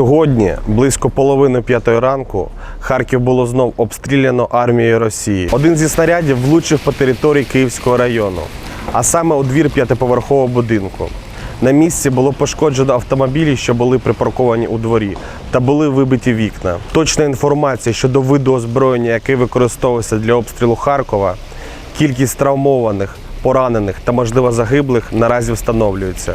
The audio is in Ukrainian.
Сьогодні, близько половини п'ятої ранку, Харків було знов обстріляно армією Росії. Один зі снарядів влучив по території Київського району, а саме у двір п'ятиповерхового будинку. На місці було пошкоджено автомобілі, що були припарковані у дворі, та були вибиті вікна. Точна інформація щодо виду озброєння, яке використовувався для обстрілу Харкова, кількість травмованих, поранених та можливо загиблих наразі встановлюється.